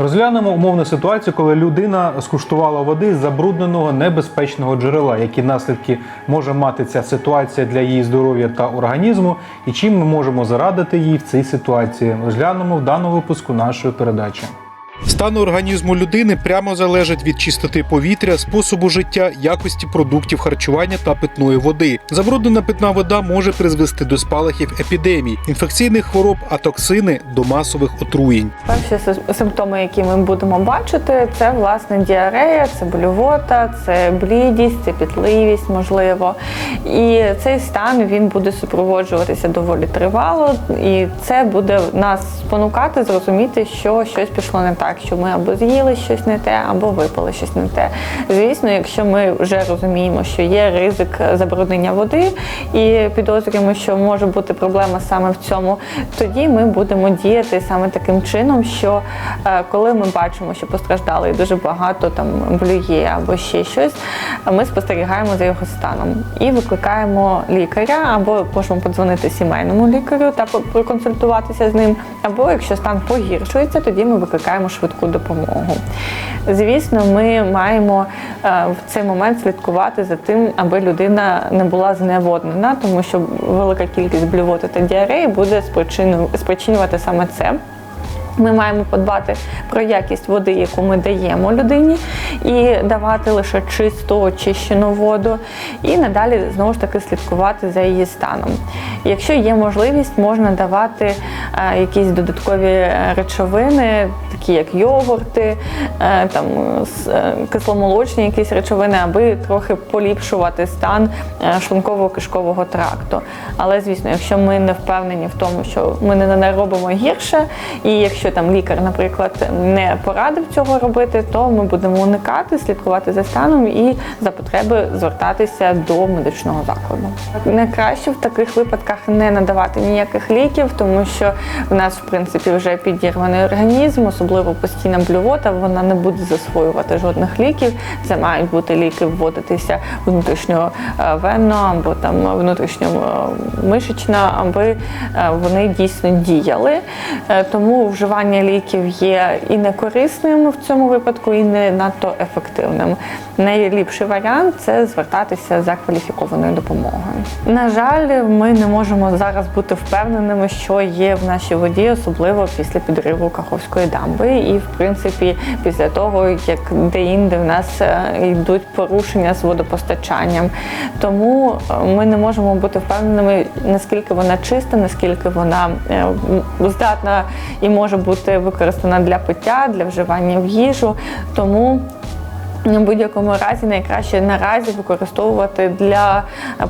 Розглянемо умовну ситуацію, коли людина скуштувала води з забрудненого небезпечного джерела, які наслідки може мати ця ситуація для її здоров'я та організму, і чим ми можемо зарадити їй в цій ситуації. Розглянемо в даному випуску нашої передачі. Стан організму людини прямо залежить від чистоти повітря, способу життя, якості продуктів харчування та питної води. Забруднена питна вода може призвести до спалахів епідемій, інфекційних хвороб, а токсини до масових отруєнь. Перші симптоми, які ми будемо бачити, це власне діарея, це блювота, це блідість, це пітливість, можливо. І цей стан він буде супроводжуватися доволі тривало, і це буде нас спонукати зрозуміти, що щось пішло не так, що ми або з'їли щось не те, або випили щось не те. Звісно, якщо ми вже розуміємо, що є ризик забруднення води і підозрюємо, що може бути проблема саме в цьому, тоді ми будемо діяти саме таким чином, що е, коли ми бачимо, що постраждалий дуже багато там блює або ще щось, ми спостерігаємо за його станом і викликаємо лікаря, або можемо подзвонити сімейному лікарю та проконсультуватися з ним. Або якщо стан погіршується, тоді ми викликаємо швидку допомогу. Звісно, ми маємо е, в цей момент слідкувати за тим, аби людина не була зневоднена, тому що велика кількість блювоти та діареї буде спричинювати саме це. Ми маємо подбати про якість води, яку ми даємо людині, і давати лише чисту, очищену воду, і надалі знову ж таки слідкувати за її станом. Якщо є можливість, можна давати е, якісь додаткові е, речовини, такі як йогурти, е, там кисломолочні якісь речовини, аби трохи поліпшувати стан шлунково-кишкового тракту. Але звісно, якщо ми не впевнені в тому, що ми не робимо гірше, і якщо там лікар, наприклад, не порадив цього робити, то ми будемо уникати, слідкувати за станом і за потреби звертатися до медичного закладу. Найкраще в таких випадках не надавати ніяких ліків, тому що в нас в принципі вже підірваний організм, особливо постійна блювота, вона не буде засвоювати жодних ліків. Це мають бути ліки вводитися внутрішньо е, венно або там внутрішньо е, мишечно, аби е, вони дійсно діяли. Тому вживання ліків є і не корисним в цьому випадку, і не надто ефективним. Найліпший варіант це звертатися за кваліфікованою допомогою. На жаль, ми не можемо зараз бути впевненими, що є в нашій воді, особливо після підриву Каховської дамби, і в принципі після того, як де-інде в нас е, йдуть порушення з водопостачанням. Тому е, ми не можемо бути впевненими, наскільки вона чиста, наскільки вона е, здатна і може бути використана для пиття, для вживання в їжу. Тому в будь-якому разі найкраще наразі використовувати для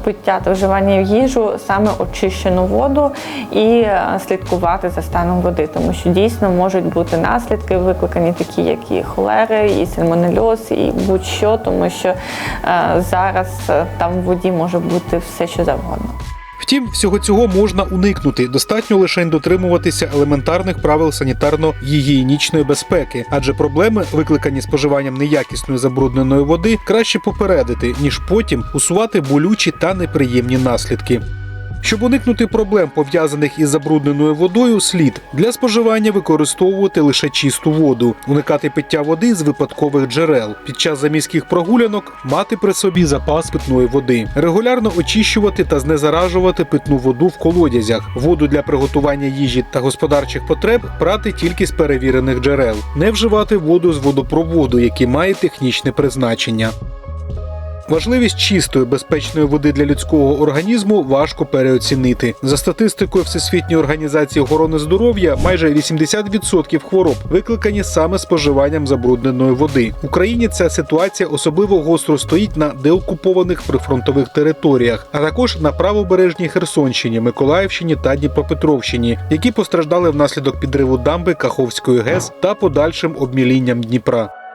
пиття та вживання в їжу саме очищену воду і е, слідкувати за станом води, тому що дійсно можуть бути наслідки, викликані такі, як і холери, і сальмонельоз, і будь-що, тому що е, зараз е, там в воді може бути все, що завгодно. Втім, всього цього можна уникнути. Достатньо лише дотримуватися елементарних правил санітарно-гігієнічної безпеки, адже проблеми, викликані споживанням неякісної забрудненої води, краще попередити, ніж потім усувати болючі та неприємні наслідки. Щоб уникнути проблем, пов'язаних із забрудненою водою, слід для споживання використовувати лише чисту воду, уникати пиття води з випадкових джерел, під час заміських прогулянок мати при собі запас питної води, регулярно очищувати та знезаражувати питну воду в колодязях, воду для приготування їжі та господарчих потреб брати тільки з перевірених джерел, не вживати воду з водопроводу, який має технічне призначення. Важливість чистої безпечної води для людського організму важко переоцінити. За статистикою Всесвітньої організації охорони здоров'я, майже 80% хвороб викликані саме споживанням забрудненої води. В Україні ця ситуація особливо гостро стоїть на деокупованих прифронтових територіях, а також на правобережній Херсонщині, Миколаївщині та Дніпропетровщині, які постраждали внаслідок підриву дамби Каховської ГЕС та подальшим обмілінням Дніпра.